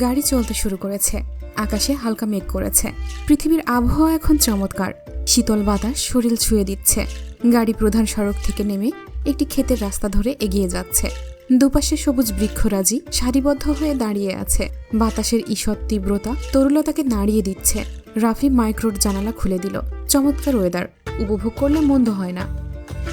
গাড়ি চলতে শুরু করেছে। আকাশে হালকা মেঘ করেছে। পৃথিবীর আবহাওয়া এখন চমৎকার। শীতল বাতাস শরীর ছুঁয়ে দিচ্ছে। গাড়ি প্রধান সড়ক থেকে নেমে একটি ক্ষেতের রাস্তা ধরে এগিয়ে যাচ্ছে। দুপাশে সবুজ বৃক্ষরাজি সারিবদ্ধ হয়ে দাঁড়িয়ে আছে। বাতাসের ঈষৎ তীব্রতা তরুলতাকে নাড়িয়ে দিচ্ছে। রাফি মাইক্রোর জানালা খুলে দিল। চমৎকার ওয়েদার উপভোগ করলে মন্দ হয় না।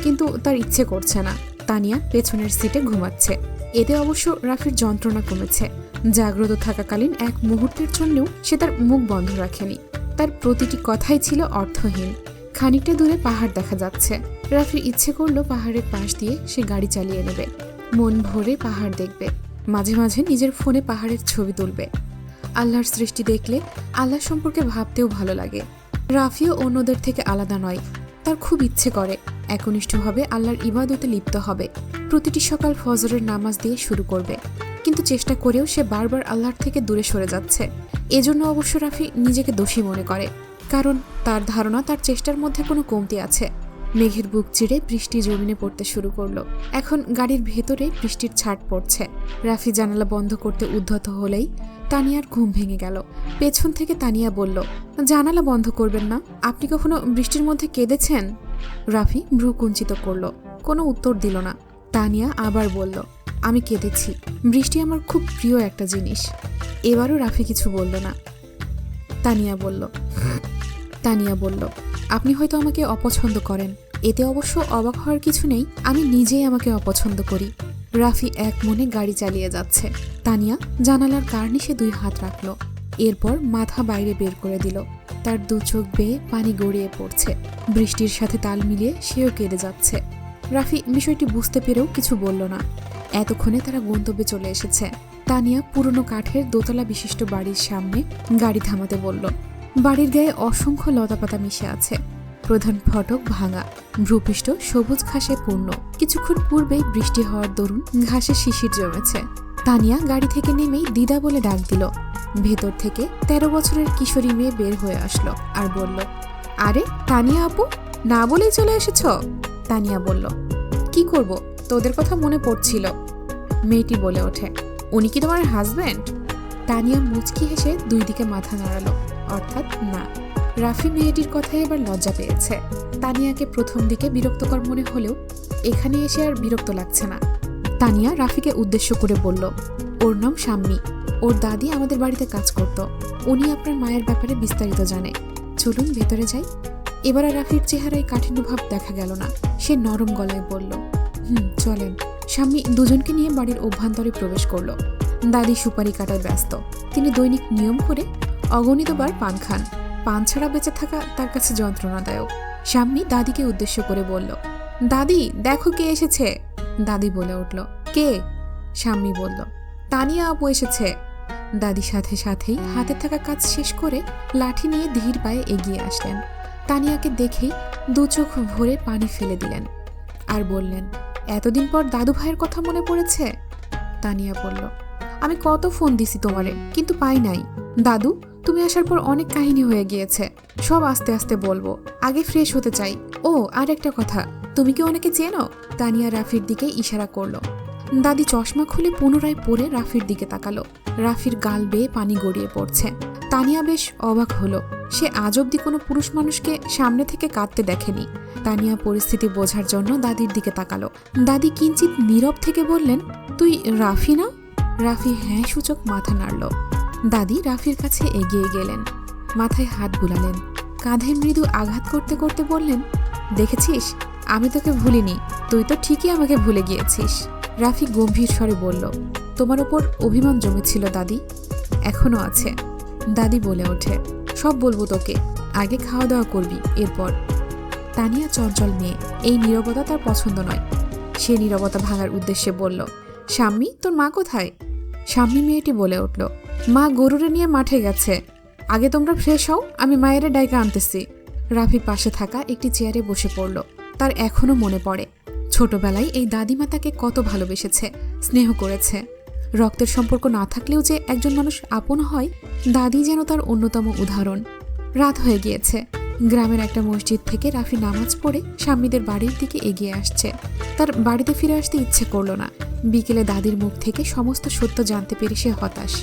কিন্তু তার ইচ্ছে করছে না। তানিয়া পেছনের সিটে ঘুমাচ্ছে। এতে অবশ্য রাফির যন্ত্রণা কমেছে। জাগ্রত থাকাকালীন এক মুহূর্তের জন্যও সে তার মুখ বন্ধ রাখেনি। তার প্রতিটি কথাই ছিল অর্থহীন। খানিকটা দূরে পাহাড় দেখা যাচ্ছে। রাফির ইচ্ছে করল পাহাড়ের পাশ দিয়ে সে গাড়ি চালিয়ে নেবে। মন ভরে পাহাড় দেখবে। মাঝে মাঝে নিজের ফোনে পাহাড়ের ছবি তুলবে। আল্লাহর সৃষ্টি দেখলে আল্লাহ সম্পর্কে ভাবতেও ভালো লাগে। রাফিও অন্যদের থেকে আলাদা নয়, তার খুব ইচ্ছে করে। একনিষ্ঠভাবে আল্লাহর ইবাদতে লিপ্ত হবে। প্রতিটি সকাল ফজরের নামাজ দিয়ে শুরু করবে। কিন্তু চেষ্টা করেও সে বারবার আল্লাহর থেকে দূরে সরে যাচ্ছে। এজন্য অবশ্য রাফি নিজেকে দোষী মনে করে। কারণ তার ধারণা, তার চেষ্টার মধ্যে কোনো কমতি আছে। মেঘের বুক চিরে বৃষ্টি জমিনে পড়তে শুরু করল। এখন গাড়ির ভেতরে বৃষ্টির ছাট পড়ছে। রাফি জানালা বন্ধ করতে উদ্ধত হলেই তানিয়ার ঘুম ভেঙে গেল। পেছন থেকে তানিয়া বলল, জানালা বন্ধ করবেন না? আপনি কখনো বৃষ্টির মধ্যে কেঁদেছেন? রাফি ভ্রু কুঞ্চিত করল। কোনো উত্তর দিল না। তানিয়া আবার বলল, আমি কেঁদেছি। বৃষ্টি আমার খুব প্রিয় একটা জিনিস। এবারও রাফি কিছু বলল না। তানিয়া বলল তানিয়া বলল, আপনি হয়তো আমাকে অপছন্দ করেন। এতে অবশ্য অবাক হওয়ার কিছু নেই। আমি নিজেই আমাকে অপছন্দ করি রাফি এক মনে গাড়ি চালিয়ে যাচ্ছে। তানিয়া জানালার কার্নিশে দুই হাত রাখল। এরপর মাথা বাইরে বের করে দিল। তার দু চোখ বেয়ে পানি গড়িয়ে পড়ছে। বৃষ্টির সাথে তাল মিলিয়ে সেও কেঁদে যাচ্ছে। রাফি বিষয়টি বুঝতে পেরেও কিছু বলল না। এতক্ষণে তারা গন্তব্যে চলে এসেছে। তানিয়া পুরনো কাঠের দোতলা বিশিষ্ট বাড়ির সামনে গাড়ি থামাতে বলল, বাড়ির গায়ে অসংখ্য লতাপাতা মিশে আছে। প্রধান ফটক ভাঙা, ভূপৃষ্ঠ সবুজ ঘাসে পূর্ণ। কিছুক্ষণ পূর্বেই বৃষ্টি হওয়ার দরুন ঘাসে শিশির জমেছে। তানিয়া গাড়ি থেকে নেমেই দিদা বলে ডাক দিল। ভেতর থেকে তেরো বছরের কিশোরী মেয়ে বের হয়ে আসলো আর বলল, আরে, তানিয়া আপু, না বলেই চলে এসেছ? তানিয়া বলল, কি করব? তোদের কথা মনে পড়ছিল। মেয়েটি বলে ওঠে, উনি কি তোমার হাজব্যান্ড তানিয়া মুচকি হেসে দুই দিকে মাথা নাড়ালো, অর্থাৎ না। রাফি মেয়েটির কথায় এবার লজ্জা পেয়েছে। তানিয়াকে প্রথম দিকে বিরক্তকর মনে হলেও এখানে এসে আর বিরক্ত লাগছে না। তানিয়া রাফিকে উদ্দেশ্য করে বলল, ওর নাম শাম্মী। ওর দাদি আমাদের বাড়িতে কাজ করত। উনি আপনার মায়ের ব্যাপারে বিস্তারিত জানে। চলুন ভেতরে যাই। এবার রাফির চেহারায় কাঠিন্য ভাব দেখা গেল না। সে নরম গলায় বলল, হুম, চলেন। স্বামী দুজনকে নিয়ে বাড়ির অভ্যন্তরে প্রবেশ করল। দাদি সুপারি কাটায় ব্যস্ত। তিনি দৈনিক নিয়ম করে অগণিতবার পান খান। পান ছাড়া বেঁচে থাকা তার কাছে যন্ত্রণাদায়ক। স্বামী দাদিকে উদ্দেশ্য করে বলল, দাদি, দেখো কে এসেছে। দাদি বলে উঠল। কে? স্বামী বলল। তানিয়া আপু এসেছে। দাদি সাথে সাথেই হাতে থাকা কাজ শেষ করে লাঠি নিয়ে ধীর পায়ে এগিয়ে আসলেন। তানিয়াকে দেখেই দু চোখ ভরে পানি ফেলে দিলেন আর বললেন, এতদিন পর দাদু ভাইয়ের কথা মনে পড়েছে? তানিয়া বলল, আমি কত ফোন দিছি তোমারে, কিন্তু পাই নাই। দাদু, তুমি আসার পর অনেক কাহিনী হয়ে গিয়েছে। সব আস্তে আস্তে বলব। আগে ফ্রেশ হতে চাই। ও, আর একটা কথা। তুমি কি অনেকে চেনো? তানিয়া রাফির দিকে ইশারা করল। দাদি চশমা খুলে পুনরায় পরে রাফির দিকে তাকালো। রাফির গাল বেয়ে পানি গড়িয়ে পড়ছে। তানিয়া বেশ অবাক হলো। সে আজ অব্দি কোনো পুরুষ মানুষকে সামনে থেকে কাঁদতে দেখেনি। তানিয়া পরিস্থিতি বোঝার জন্য দাদির দিকে তাকালো। দাদি কিঞ্চিত নীরব থেকে বললেন, তুই রাফি না? রাফি হ্যাঁ সূচক মাথা নাড়ল। দাদি রাফির কাছে এগিয়ে গেলেন। মাথায় হাত বুলালেন। কাঁধে মৃদু আঘাত করতে করতে বললেন, দেখেছিস? আমি তোকে ভুলিনি, তুই তো ঠিকই আমাকে ভুলে গিয়েছিস। রাফি গম্ভীর স্বরে বলল, তোমার ওপর অভিমান জমেছিল, দাদি। এখনও আছে। দাদি বলে ওঠে, সব বলব তোকে, আগে খাওয়া দাওয়া করবি, এরপর। তানিয়া চঞ্চল মেয়ে, এই নীরবতা তার পছন্দ নয়। সে নীরবতা ভাঙার উদ্দেশ্যে বলল, স্বামী, তোর মা কোথায়? স্বামী মেয়েটি বলে উঠল, মা গরুরে নিয়ে মাঠে গেছে। আগে তোমরা ফ্রেশ হও, আমি মায়ের ডাইকা আনতেছি। রাফি পাশে থাকা একটি চেয়ারে বসে পড়ল। তার এখনও মনে পড়ে। ছোটবেলায় এই দাদিমা তাকে কত ভালোবেসেছে, স্নেহ করেছে। রক্তের সম্পর্ক না থাকলেও যে একজন মানুষ আপন হয়, দাদি যেন তার অন্যতম উদাহরণ। রাত হয়ে গিয়েছে। গ্রামের একটা মসজিদ থেকে রাফি নামাজ পড়ে স্বামীদের বাড়ির দিকে এগিয়ে আসছে। তার বাড়িতে ফিরে আসতে ইচ্ছে করল না। বিকেলে দাদির মুখ থেকে সমস্ত সত্য জানতে পেরে সে হতাশ।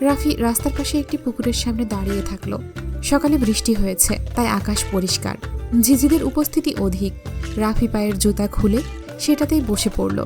রাফি রাস্তার পাশে একটি পুকুরের সামনে দাঁড়িয়ে থাকল। সকালে বৃষ্টি হয়েছে, তাই আকাশ পরিষ্কার। ঝিঝিদের উপস্থিতি অধিক। রাফি পায়ের জুতা খুলে সেটাতেই বসে পড়ল।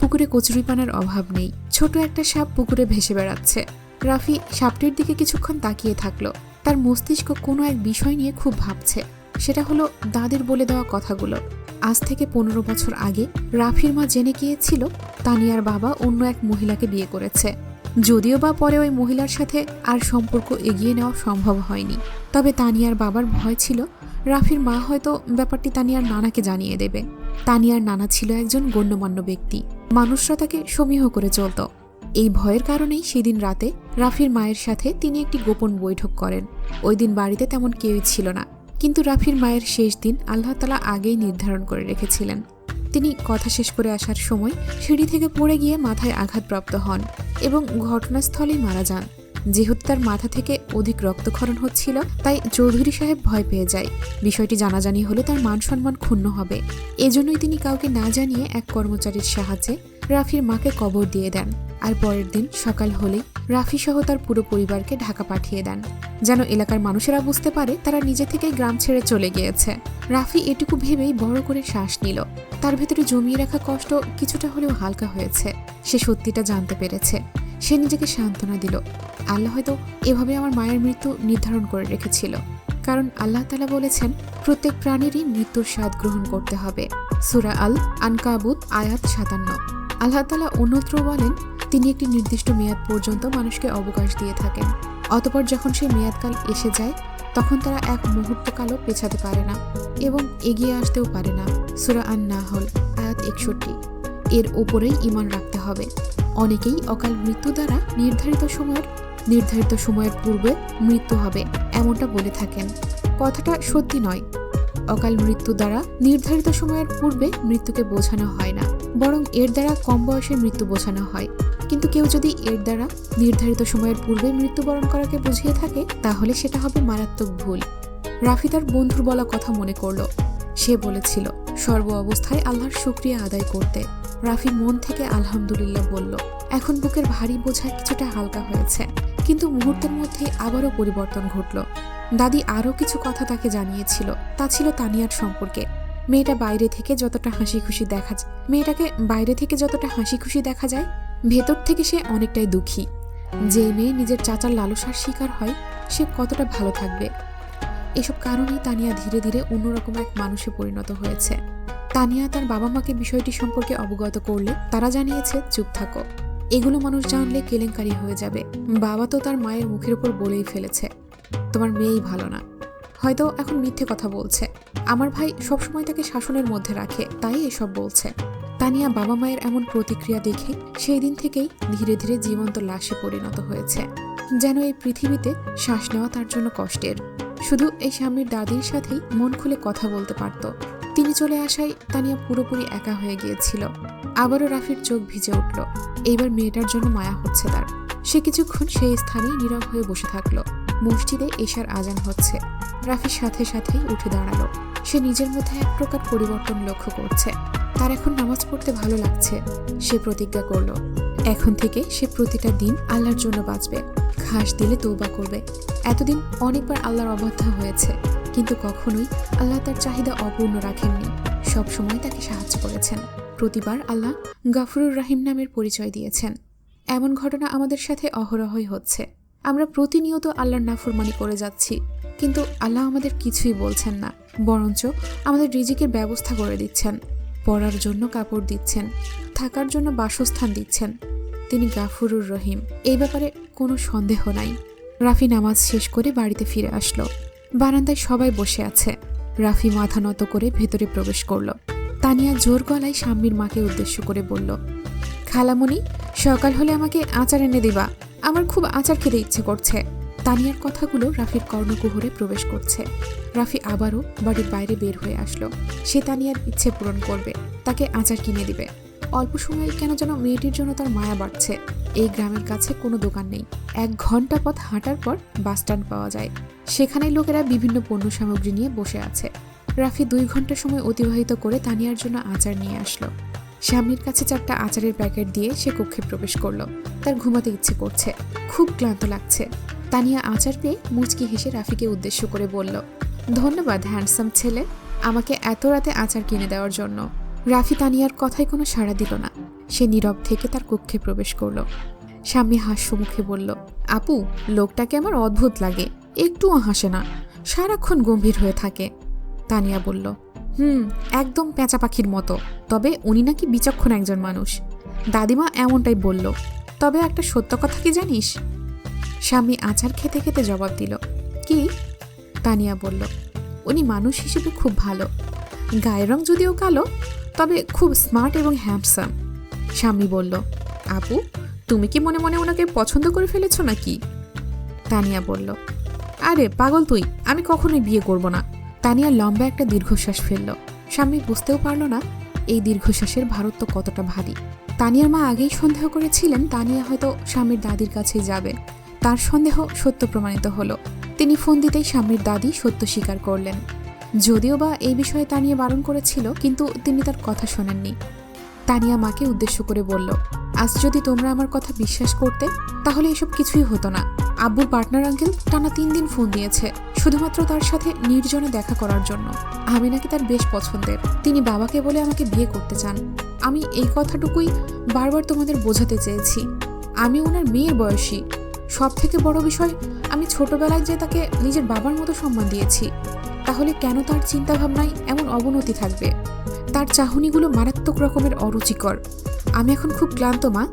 পুকুরে কচুরিপানার অভাব নেই। ছোট একটা সাপ পুকুরে ভেসে বেড়াচ্ছে। রাফি সাপটির দিকে কিছুক্ষণ তাকিয়ে থাকল। তার মস্তিষ্ক কোনো এক বিষয় নিয়ে খুব ভাবছে। সেটা হলো দাদির বলে দেওয়া কথাগুলো। আজ থেকে পনেরো বছর আগে রাফির মা জেনে গিয়েছিল তানিয়ার বাবা অন্য এক মহিলাকে বিয়ে করেছে। যদিও বা পরে ওই মহিলার সাথে আর সম্পর্ক এগিয়ে নেওয়া সম্ভব হয়নি। তবে তানিয়ার বাবার ভয় ছিল রাফির মা হয়তো ব্যাপারটি তানিয়ার নানাকে জানিয়ে দেবে। তানিয়ার নানা ছিল একজন গণ্যমান্য ব্যক্তি। মানুষরা তাকে সমীহ করে চলত। এই ভয়ের কারণেই সেদিন রাতে রাফির মায়ের সাথে তিনি একটি গোপন বৈঠক করেন। ওই দিন বাড়িতে তেমন কেউই ছিল না। কিন্তু রাফির মায়ের শেষ দিন আল্লাহ তালা আগেই নির্ধারণ করে রেখেছিলেন। তিনি কথা শেষ করে আসার সময় সিঁড়ি থেকে পড়ে গিয়ে মাথায় আঘাতপ্রাপ্ত হন এবং ঘটনাস্থলেই মারা যান। যেহেতু তার মাথা থেকে অধিক রক্তক্ষরণ হচ্ছিল, তাই চৌধুরী সাহেব ভয় পেয়ে যায়। বিষয়টি জানাজানি হলে তার মান সম্মান ক্ষুণ্ণ হবে। এজন্যই তিনি কাউকে না জানিয়ে এক কর্মচারীর সাহায্যে রাফির মাকে কবর দিয়ে দেন। আর পরের দিন সকাল হলেই রাফি সহ তার পুরো পরিবারকে ঢাকা পাঠিয়ে দেন। যেন এলাকার মানুষেরা বুঝতে পারে তারা নিজে থেকেই গ্রাম ছেড়ে চলে গিয়েছে। রাফি এটুকু ভেবেই বড় করে শ্বাস নিল। তার ভেতরে জমিয়ে রাখা কষ্ট কিছুটা হলেও হালকা হয়েছে। সে সত্যিটা জানতে পেরেছে। সে নিজেকে সান্ত্বনা দিল। আল্লাহ হয়তো এভাবে আমার মায়ের মৃত্যু নির্ধারণ করে রেখেছিল। কারণ আল্লাহ তালা বলেছেন, প্রত্যেক প্রাণীরই মৃত্যুর স্বাদ গ্রহণ করতে হবে। সুরা আল আনকাবুত আয়াত সাতান্ন। আল্লাহ তালা অন্যত্র বলেন, তিনি একটি নির্দিষ্ট মেয়াদ পর্যন্ত মানুষকে অবকাশ দিয়ে থাকেন। অতপর যখন সেই মেয়াদকাল এসে যায়, তখন তারা এক মুহূর্তকালও পেছাতে পারে না এবং এগিয়ে আসতেও পারে না। সুরা আন নাহল আয়াত একষট্টি। এর ওপরেই ইমান রাখতে হবে। অনেকেই অকাল মৃত্যু দ্বারা নির্ধারিত সময়ের নির্ধারিত সময়ের পূর্বে মৃত্যু হবে, এমনটা বলে থাকেন। কথাটা সত্যি নয়। অকাল মৃত্যু দ্বারা নির্ধারিত সময়ের পূর্বে মৃত্যুকে বোঝানো হয় না, বরং এর দ্বারা কম বয়সে মৃত্যু বোঝানো হয়। কিন্তু কেউ যদি এর দ্বারা নির্ধারিত সময়ের পূর্বে মৃত্যুবরণ করাকে বুঝিয়ে থাকে, তাহলে সেটা হবে মারাত্মক ভুল। রাফি তার বন্ধুর বলা কথা মনে করল। সে বলেছিল, সর্ব অবস্থায় আল্লাহর শুক্রিয়া আদায় করতে। রাফি মন থেকে আলহামদুলিল্লাহ বলল, এখন বুকের ভারী বোঝা কিছুটা হালকা হয়েছে। কিন্তু মুহূর্তের মধ্যে আবারও পরিবর্তন ঘটল। দাদি আরও কিছু কথা তাকে জানিয়েছিল। তা ছিল তানিয়ার সম্পর্কে। মেয়েটা বাইরে থেকে যতটা হাসি খুশি দেখা যায়, মেয়েটাকে বাইরে থেকে যতটা হাসি খুশি দেখা যায়, ভেতর থেকে সে অনেকটাই দুঃখী। যে মেয়ে নিজের চাচার লালসার শিকার হয়, সে কতটা ভালো থাকবে। এসব কারণেই তানিয়া ধীরে ধীরে অন্যরকম এক মানুষে পরিণত হয়েছে। তানিয়া তার বাবা মাকে বিষয়টি সম্পর্কে অবগত করলে তারা জানিয়েছে, চুপ থাকো। এগুলো মানুষ জানলে কেলেঙ্কারি হয়ে যাবে। বাবা তো তার মায়ের মুখের উপর বলেই ফেলেছে, তোমার মেয়েই ভালো না। হয়তো এখন মিথ্যে কথা বলছে। আমার ভাই সবসময় তাকে শাসনের মধ্যে রাখে, তাই এসব বলছে। তানিয়া বাবা মায়ের এমন প্রতিক্রিয়া দেখে সেই দিন থেকেই ধীরে ধীরে জীবন্ত লাশে পরিণত হয়েছে। যেন এই পৃথিবীতে শ্বাস নেওয়া তার জন্য কষ্টের। শুধু এই স্বামীর দাদির সাথেই মন খুলে কথা বলতে পারত। তিনি চলে আসায় তানিয়া পুরোপুরি একা হয়ে গিয়েছিল। আবারও রাফির চোখ ভিজে উঠল। এইবার মেয়েটার জন্য মায়া হচ্ছে তার। সে কিছুক্ষণ সেই স্থানেই নীরব হয়ে বসে থাকল। মসজিদে এশার আজান হচ্ছে। রাফির সাথে সাথেই উঠে দাঁড়াল। সে নিজের মধ্যে এক প্রকার পরিবর্তন লক্ষ্য করছে। তার এখন নামাজ পড়তে ভালো লাগছে। সে প্রতিজ্ঞা করল, এখন থেকে সে প্রতিটা দিন আল্লাহর জন্য বাঁচবে। ঘাস দিলে তৌবা করবে। এতদিন অনেকবার আল্লাহর অবাধ্যা হয়েছে। কিন্তু কখনোই আল্লাহ তার চাহিদা অপূর্ণ রাখেননি। সব সময় তাকে সাহায্য করেছেন। প্রতিবার আল্লাহ গাফরুর রাহিম নামের পরিচয় দিয়েছেন। এমন ঘটনা আমাদের সাথে অহরহই হচ্ছে। আমরা প্রতিনিয়ত আল্লাহর নাফরমানি করে যাচ্ছি, কিন্তু আল্লাহ আমাদের কিছুই বলছেন না, বরঞ্চ আমাদের রিজিকের ব্যবস্থা করে দিচ্ছেন, পড়ার জন্য কাপড় দিচ্ছেন, থাকার জন্য বাসস্থান দিচ্ছেন। তিনি গাফুরুর রহিম। এই ব্যাপারে কোনো সন্দেহ নাই। রাফি নামাজ শেষ করে বাড়িতে ফিরে আসলো। বারান্দায় সবাই বসে আছে। রাফি মাথা নত করে ভেতরে প্রবেশ করল। তানিয়া জোর গলায় শাম্মীর মাকে উদ্দেশ্য করে বলল, খালামণি, সকাল হলে আমাকে আচার এনে দিবা। আমার খুব আচার খেতে ইচ্ছে করছে। তানিয়ার কথাগুলো রাফির কর্ণকুহরে প্রবেশ করছে। রাফি আবারও বাড়ির বাইরে বের হয়ে আসলো। সে তানিয়ার ইচ্ছে পূরণ করবে, তাকে আচার কিনে দিবে। অল্প সময়ে কেন যেন মেয়েটির জন্য তার মায়া বাড়ছে। এই গ্রামের কাছে কোনো দোকান নেই। এক ঘণ্টা পথ হাঁটার পর বাস স্ট্যান্ড পাওয়া যায়। সেখানে লোকেরা বিভিন্ন পণ্য সামগ্রী নিয়ে বসে আছে। রাফি দুই ঘণ্টা সময় অতিবাহিত করে তানিয়ার জন্য আচার নিয়ে আসলো। স্বামীর কাছে চারটা আচারের প্যাকেট দিয়ে সে কক্ষে প্রবেশ করল। তার ঘুমাতে ইচ্ছে করছে। খুব ক্লান্ত লাগছে। তানিয়া আচার পেয়ে মুচকি হেসে রাফিকে উদ্দেশ্য করে বলল, ধন্যবাদ, হ্যান্ডসাম ছেলে। আমাকে এত রাতে আচার কিনে দেওয়ার জন্য। রাফি তানিয়ার কথায় কোনো সাড়া দিল না। সে নীরব থেকে তার কক্ষে প্রবেশ করল। স্বামী হাস্য মুখে বলল, আপু, লোকটাকে আমার অদ্ভুত লাগে। একটুও হাসে না। সারাক্ষণ গম্ভীর হয়ে থাকে। তানিয়া বলল, হুম, একদম পেঁচা পাখির মতো। তবে উনি নাকি বিচক্ষণ একজন মানুষ। দাদিমা এমনটাই বলল। তবে একটা সত্য কথা কি জানিস? স্বামী আচার খেতে খেতে জবাব দিল, কি? তানিয়া বলল, উনি মানুষ হিসেবে খুব ভালো। গায়ের রং যদিও কালো তবে খুব স্মার্ট এবং হ্যান্ডসাম। স্বামী বলল, আপু, তুমি কি মনে মনে ওনাকে পছন্দ করে ফেলেছো নাকি? তানিয়া বলল, আরে, পাগল তুই, আমি কখনোই বিয়ে করব না। তানিয়া লম্বা একটা দীর্ঘশ্বাস ফেলল। স্বামী বুঝতেও পারল না, এই দীর্ঘশ্বাসের ভারত্ব কতটা ভারী। তানিয়ার মা আগেই সন্দেহ করেছিলেন তানিয়া হয়তো স্বামীর দাদির কাছেই যাবে। তার সন্দেহ সত্য প্রমাণিত হলো। তিনি ফোন দিতেই স্বামীর দাদি সত্য স্বীকার করলেন। যদিও বা এই বিষয়ে তানিয়া বারণ করেছিল, কিন্তু তিনি তার কথা শোনেননি। তানিয়া মাকে উদ্দেশ্য করে বলল, আজ যদি তোমরা আমার কথা বিশ্বাস করতে, তাহলে এসব কিছুই হতো না। আব্বুর পার্টনার আঙ্কেল টানা তিন দিন ফোন দিয়েছে, শুধুমাত্র তার সাথে নির্জনে দেখা করার জন্য। আমি নাকি তার বেশ পছন্দের। তিনি বাবাকে বলে আমাকে বিয়ে করতে চান। আমি এই কথাটুকুই বারবার তোমাদের বোঝাতে চেয়েছি। আমি ওনার মেয়ের বয়সী। সব থেকে বড় বিষয়, আমি ছোটবেলায় যে তাকে নিজের বাবার মতো সম্মান দিয়েছি। তাহলে কেন তার চিন্তাভাবনায় এমন অবনতি থাকবে? তার চাহনিগুলো মারাত্মক রকমের অরুচিকর। আমি এখন খুব ক্লান্ত, মা।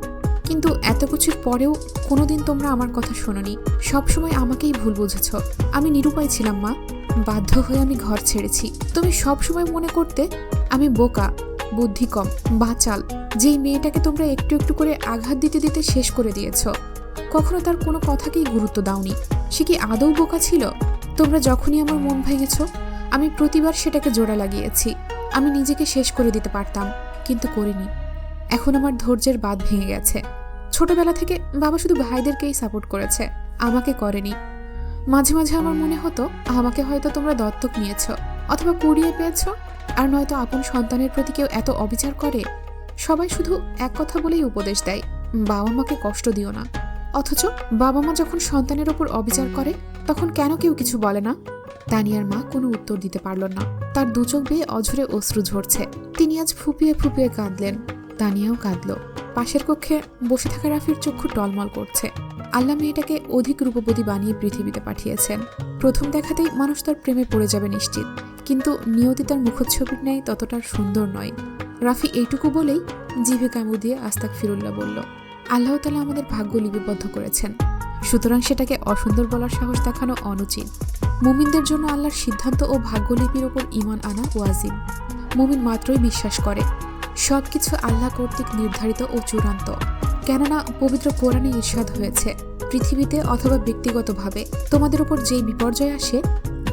কিন্তু এত কিছুর পরেও কোনোদিন তোমরা আমার কথা শোনোনি। সবসময় আমাকেই ভুল বুঝেছ। আমি নিরুপায় ছিলাম, মা। বাধ্য হয়ে আমি ঘর ছেড়েছি। তুমি সবসময় মনে করতে, আমি বোকা বুদ্ধি কম বাচাল, যেই মেয়েটাকে তোমরা একটু একটু করে আঘাত দিতে দিতে শেষ করে দিয়েছ। কখনো তার কোনো কথাকেই গুরুত্ব দাওনি। সে কি আদৌ বোকা ছিল? তোমরা যখনই আমার মন ভেঙেছ, আমি প্রতিবার সেটাকে জোড়া লাগিয়েছি। আমি নিজেকে শেষ করে দিতে পারতাম, কিন্তু করিনি। এখন আমার ধৈর্যের বাঁধ ভেঙে গেছে। ছোটবেলা থেকে বাবা শুধু ভাইদেরকেই সাপোর্ট করেছে, আমাকে করেনি। মাঝে মাঝে আমার মনে হতো, আমাকে হয়তো তোমরা দত্তক নিয়েছ, অথবা কুড়িয়ে পেয়েছ, আর নয়তো আপন সন্তানের প্রতি কেউ এত অবিচার করে। সবাই শুধু এক কথা বলেই উপদেশ দেয় বাবা মাকে কষ্ট দিও না। অথচ বাবা মা যখন সন্তানের ওপর অবিচার করে তখন কেন কেউ কিছু বলে না? তানিয়ার মা কোনো উত্তর দিতে পারল না। তার দুচোখ বেয়ে অঝরে অশ্রু ঝরছে। তিনি আজ ফুপিয়ে ফুপিয়ে কাঁদলেন। তানিয়াও কাঁদল। পাশের কক্ষে বসে থাকা রাফির চক্ষু টলমল করছে। আল্লাহ মেয়েটাকে অধিক রূপবতী বানিয়ে পৃথিবীতে পাঠিয়েছেন। প্রথম দেখাতেই মানুষ তার প্রেমে পড়ে যাবে নিশ্চিত। কিন্তু নিয়তি তার মুখচ্ছবির ন্যায় ততটা সুন্দর নয়। রাফি এইটুকু বলেই জিভে কামড় দিয়ে আস্তাক ফিরুল্লাহ বলল, আল্লাহ তালা আমাদের ভাগ্য লিপিবদ্ধ করেছেন। সুতরাং সেটাকে অসুন্দর বলার সাহস দেখানো অনুচিত। মুমিনদের জন্য আল্লাহর সিদ্ধান্ত ও ভাগ্যলিপির ওপর ইমান আনা ওয়াজিব। মুমিন মাত্রই বিশ্বাস করে। সব কিছু আল্লাহ কর্তৃক নির্ধারিত ও চূড়ান্ত। কেননা পবিত্র কোরআনে ঈর্ষাদ হয়েছে, পৃথিবীতে অথবা ব্যক্তিগতভাবে তোমাদের উপর যেই বিপর্যয় আসে,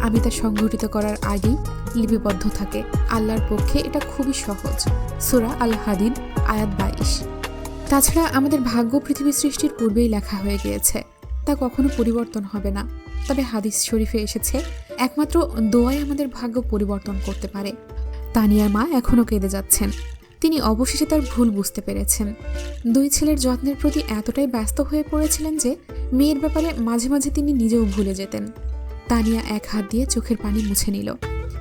আমি তা সংঘটিত করার আগেই লিপিবদ্ধ থাকে। আল্লাহর পক্ষে এটা খুবই সহজ। সুরা আল হাদিদ আয়াত বাইশ। তাছাড়া আমাদের ভাগ্য পৃথিবী সৃষ্টির পূর্বেই লেখা হয়ে গিয়েছে। তা কখনো পরিবর্তন হবে না। তবে হাদিস শরীফে এসেছে, একমাত্র দোয়াই আমাদের ভাগ্য পরিবর্তন করতে পারে। তানিয়ার মা এখনও কেঁদে যাচ্ছেন। তিনি অবশেষে তার ভুল বুঝতে পেরেছেন। দুই ছেলের যত্নের প্রতি এতটাই ব্যস্ত হয়ে পড়েছিলেন যে, মেয়ের ব্যাপারে মাঝে মাঝে তিনি নিজেও ভুলে যেতেন। তানিয়া এক হাত দিয়ে চোখের পানি মুছে নিল।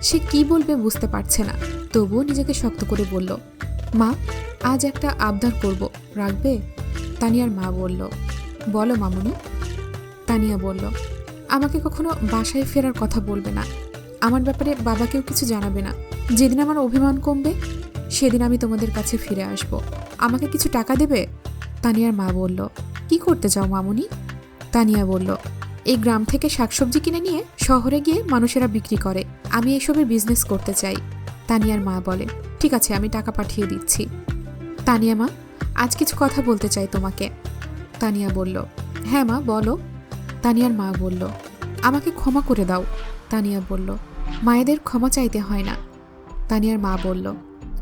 সে কি বলবে বুঝতে পারছে না, তবুও নিজেকে শক্ত করে বলল, মা, আজ একটা আবদার করব, রাখবে? তানিয়ার মা বলল, বলো মামুনি। তানিয়া বলল, আমাকে কখনো বাসায় ফেরার কথা বলবে না। আমার ব্যাপারে বাবাকেও কিছু জানাবে না। যেদিন আমার অভিমান কমবে, সেদিন আমি তোমাদের কাছে ফিরে আসব। আমাকে কিছু টাকা দেবে? তানিয়ার মা বলল, কি করতে চাও মামুনি? তানিয়া বলল, এই গ্রাম থেকে শাকসবজি কিনে নিয়ে শহরে গিয়ে মানুষেরা বিক্রি করে। আমি এসবের বিজনেস করতে চাই। তানিয়ার মা বলে, ঠিক আছে, আমি টাকা পাঠিয়ে দিচ্ছি। তানিয়া মা, আজ কিছু কথা বলতে চাই তোমাকে। তানিয়া বলল হ্যাঁ মা, বলো। তানিয়ার মা বলল, আমাকে ক্ষমা করে দাও। তানিয়া বলল, মায়েদের ক্ষমা চাইতে হয় না। তানিয়ার মা বলল,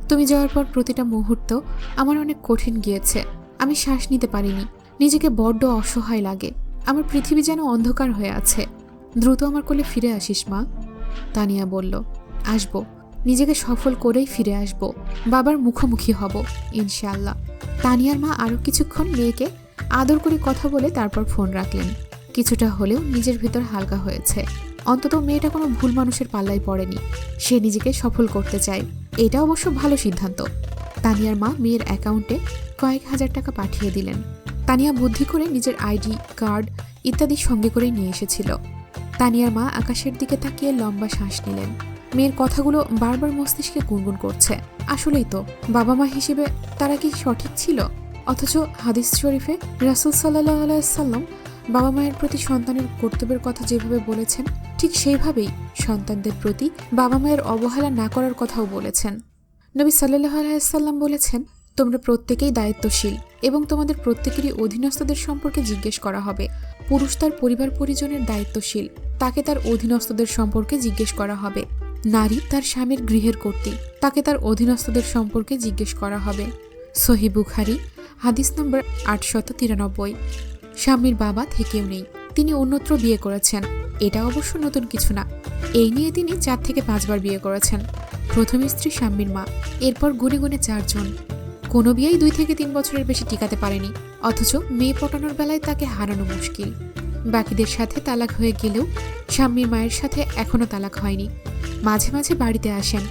তুমি যাওয়ার পর প্রতিটা মুহূর্ত আমার অনেক কঠিন গিয়েছে। আমি শ্বাস নিতে পারিনি। নিজেকে বড্ড অসহায় লাগে। আমার পৃথিবী যেন অন্ধকার হয়ে আছে। দ্রুত আমার কোলে ফিরে আসিস, মা। তানিয়া বলল, আসব। নিজেকে সফল করেই ফিরে আসব। বাবার মুখোমুখি হব, ইনশাআল্লাহ। তানিয়ার মা আরও কিছুক্ষণ মেয়েকে আদর করে কথা বলে তারপর ফোন রাখলেন। কিছুটা হলেও নিজের ভিতর হালকা হয়েছে। অন্তত মেয়েটা কোনো ভুল মানুষের পাল্লায় পড়েনি। সে নিজেকে সফল করতে চায়। এটা অবশ্য ভালো সিদ্ধান্ত। তানিয়ার মা মেয়ের অ্যাকাউন্টে কয়েক হাজার টাকা পাঠিয়ে দিলেন। তানিয়া বুদ্ধি করে নিজের আইডি, কার্ড ইত্যাদি সঙ্গে করে নিয়ে এসেছিল। তানিয়ার মা আকাশের দিকে তাকিয়ে লম্বা শ্বাস নিলেন। মেয়ের কথাগুলো বারবার মস্তিষ্কে গুনগুন করছে। আসলেই তো, বাবা মা হিসেবে তারা কি সঠিক ছিল? অথচ হাদিস শরীফে রাসুল সাল্লাহ আলাইসাল্লাম বাবা মায়ের প্রতি সন্তানের কর্তব্যের কথা যেভাবে বলেছেন, ঠিক সেইভাবেই সন্তানদের প্রতি বাবা মায়ের অবহেলা না করার কথাও বলেছেন। নবী সাল্লাহ আলাইসাল্লাম বলেছেন, তোমরা প্রত্যেকেই দায়িত্বশীল এবং তোমাদের প্রত্যেকেরই অধীনস্থদের সম্পর্কে জিজ্ঞেস করা হবে। পুরুষ তার পরিবার পরিজনের দায়িত্বশীল, তাকে তার অধীনস্থদের সম্পর্কে জিজ্ঞেস করা হবে। নারী তার স্বামীর গৃহের কর্তী, তাকে তার অধীনস্থদের সম্পর্কে জিজ্ঞেস করা হবে। সহি বুখারি, হাদিস নম্বর আটশত তিরানব্বই। স্বামীর বাবা থেকেও নেই। তিনি অন্যত্র বিয়ে করেছেন। এটা অবশ্য নতুন কিছু না। এই নিয়ে তিনি চার থেকে পাঁচবার বিয়ে করেছেন। প্রথম স্ত্রী স্বামীর মা, এরপর গুনে গুনে চারজন। কোনো বিয়েই দুই থেকে তিন বছরের বেশি টিকাতে পারেনি। অথচ মেয়ে পটানোর বেলায় তাকে হারানো মুশকিল। বাকিদের সাথে তালাক হয়ে গেলেও স্বামীর মায়ের সাথে এখনও তালাক হয়নি। মাঝে মাঝে বাড়িতে আসেন।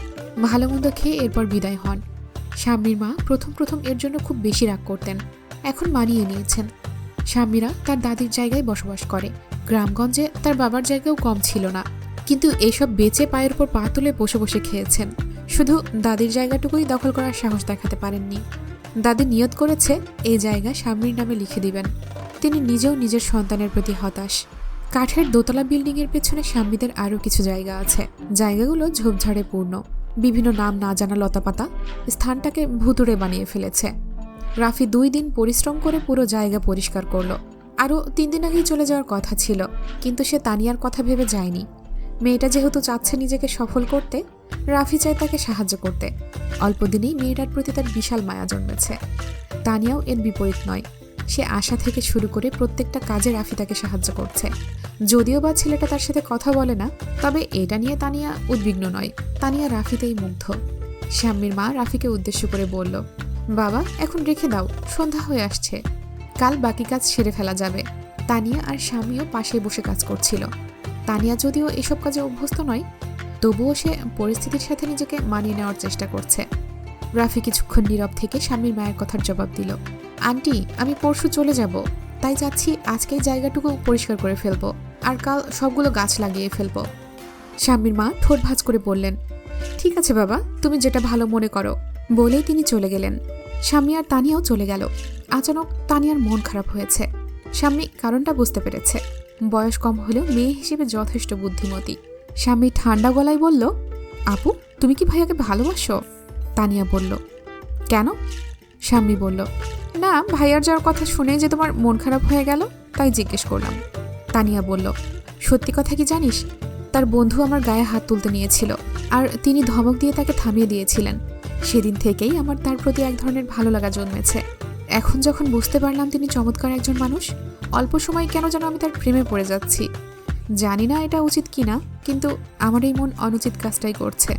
ভালো মন্দ খেয়ে এরপর বিদায় হন। স্বামীর মা প্রথম প্রথম এর জন্য খুব বেশি রাগ করতেন। এখন মানিয়ে নিয়েছেন। স্বামীরা তার দাদির জায়গায় বসবাস করে। গ্রামগঞ্জে তার বাবার জায়গাও কম ছিল না। কিন্তু এসব বেচে পায়ের উপর পা তুলে বসে বসে খেয়েছেন। শুধু দাদির জায়গাটুকুই দখল করার সাহস দেখাতে পারেননি। দাদি নিয়ত করেছে এই জায়গা স্বামীর নামে লিখে দিবেন। তিনি নিজেও নিজের সন্তানের প্রতি হতাশ। কাঠের দোতলা বিল্ডিংয়ের পেছনে স্বামীদের আরও কিছু জায়গা আছে। জায়গাগুলো ঝোপঝাড়ে পূর্ণ। বিভিন্ন নাম না জানা লতাপাতা স্থানটাকে ভুতুড়ে বানিয়ে ফেলেছে। রাফি দুই দিন পরিশ্রম করে পুরো জায়গা পরিষ্কার করল। আরও তিন দিন আগেই চলে যাওয়ার কথা ছিল, কিন্তু সে তানিয়ার কথা ভেবে যায়নি। মেয়েটা যেহেতু চাচ্ছে নিজেকে সফল করতে, রাফি চায় তাকে সাহায্য করতে। অল্প দিনেই মেয়েটার প্রতি তার বিশাল মায়া জন্মেছে। তানিয়াও এর বিপরীত নয়। সে আশা থেকে শুরু করে প্রত্যেকটা কাজে রাফি তাকে সাহায্য করছে। যদিও বা ছেলেটা তার সাথে কথা বলে না, তবে এটা নিয়ে তানিয়া উদ্বিগ্ন নয়। তানিয়া রাফিতেই মুগ্ধ। স্বামীর মা রাফিকে উদ্দেশ্য করে বলল বাবা, এখন রেখে দাও, সন্ধ্যা হয়ে আসছে। কাল বাকি কাজ সেরে ফেলা যাবে। তানিয়া আর স্বামীও পাশে বসে কাজ করছিল। তানিয়া যদিও এসব কাজে অভ্যস্ত নয়, তবুও সে পরিস্থিতির সাথে নিজেকে মানিয়ে নেওয়ার চেষ্টা করছে। রাফি কিছুক্ষণ নীরব থেকে স্বামীর মায়ের কথার জবাব দিল, আন্টি, আমি পরশু চলে যাব। তাই যাচ্ছি আজকেই জায়গাটুকু পরিষ্কার করে ফেলব, আর কাল সবগুলো গাছ লাগিয়ে ফেলব। স্বামীর মা ঠোঁট ভাঁজ করে বললেন, ঠিক আছে বাবা, তুমি যেটা ভালো মনে করো। বলেই তিনি চলে গেলেন। স্বামী আর তানিয়াও চলে গেল। আচানক তানিয়ার মন খারাপ হয়েছে। স্বামী কারণটা বুঝতে পেরেছে। বয়স কম হলেও মেয়ে হিসেবে যথেষ্ট বুদ্ধিমতী। স্বামী ঠান্ডা গলায় বলল, আপু, তুমি কি ভাইয়াকে ভালোবাসো? তানিয়া বলল, কেন? স্বামী বলল, না, ভাইয়ার যাওয়ার কথা শুনে যে তোমার মন খারাপ হয়ে গেল, তাই জিজ্ঞেস করলাম। তানিয়া বলল, সত্যি কথা কি জানিস? তার বন্ধু আমার গায়ে হাত তুলতে নিয়েছিল, আর তিনি ধমক দিয়ে তাকে থামিয়ে দিয়েছিলেন। সেদিন থেকেই আমার তার প্রতি এক ধরনের ভালো লাগা জন্মেছে। এখন যখন বুঝতে পারলাম তিনি চমৎকার একজন মানুষ, অল্প সময় কেন যেন আমি তার প্রেমে পড়ে যাচ্ছি। জানি না এটা উচিত কিনা কিন্তু আমার এই মন অনুচিত কাজটাই করছে।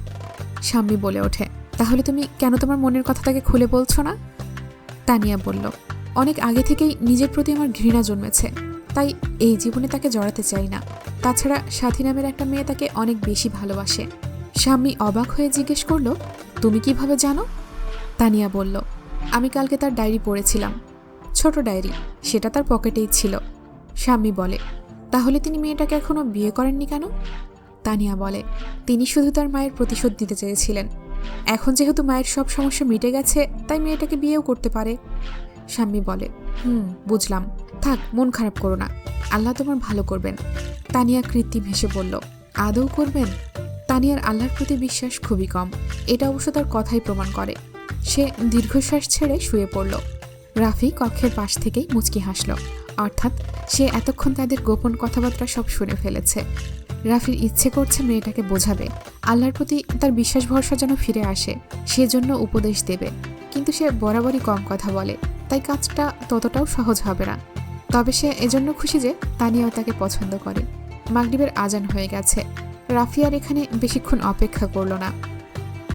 স্বামী বলে ওঠে, তাহলে তুমি কেন তোমার মনের কথা তাকে খুলে বলছো না? তানিয়া বলল, অনেক আগে থেকেই নিজের প্রতি আমার ঘৃণা জন্মেছে, তাই এই জীবনে তাকে জড়াতে চাই না। তাছাড়া সাথী নামের একটা মেয়ে তাকে অনেক বেশি ভালোবাসে। স্বামী অবাক হয়ে জিজ্ঞেস করল তুমি কীভাবে জানো? তানিয়া বলল, আমি কালকে তার ডায়েরি পড়েছিলাম। ছোট ডায়েরি, সেটা তার পকেটেই ছিল। স্বামী বলে, তাহলে তিনি মেয়েটাকে এখনও বিয়ে করেননি কেন? তানিয়া বলে, তিনি শুধু তার মায়ের প্রতিশোধ দিতে চেয়েছিলেন। এখন যেহেতু মায়ের সব সমস্যা মিটে গেছে, তাই মেয়েটাকে বিয়েও করতে পারে। স্বামী বলে, হুম, বুঝলাম। থাক, মন খারাপ করো না। আল্লাহ তোমার ভালো করবেন। তানিয়া কৃত্রিম হেসে বলল, আদৌ করবেন? তানিয়ার আল্লাহর প্রতি বিশ্বাস খুবই কম। এটা অবশ্য তার কথাই প্রমাণ করে। সে দীর্ঘশ্বাস ছেড়ে শুয়ে পড়ল। রাফি কক্ষের পাশ থেকেই মুচকি হাসল। অর্থাৎ সে এতক্ষণ তাদের গোপন কথাবার্তা সব শুনে ফেলেছে। রাফির ইচ্ছে করছে মেয়েটাকে বোঝাবে। আল্লাহর প্রতি তার বিশ্বাস ভরসা যেন ফিরে আসে, সেজন্য উপদেশ দেবে। কিন্তু সে বরাবরই কম কথা বলে, তাই কাজটা ততটাও সহজ হবে না। তবে সে এজন্য খুশি যে তানিয়াও তাকে পছন্দ করে। মাগরিবের আজান হয়ে গেছে। রাফি আর এখানে বেশিক্ষণ অপেক্ষা করল না।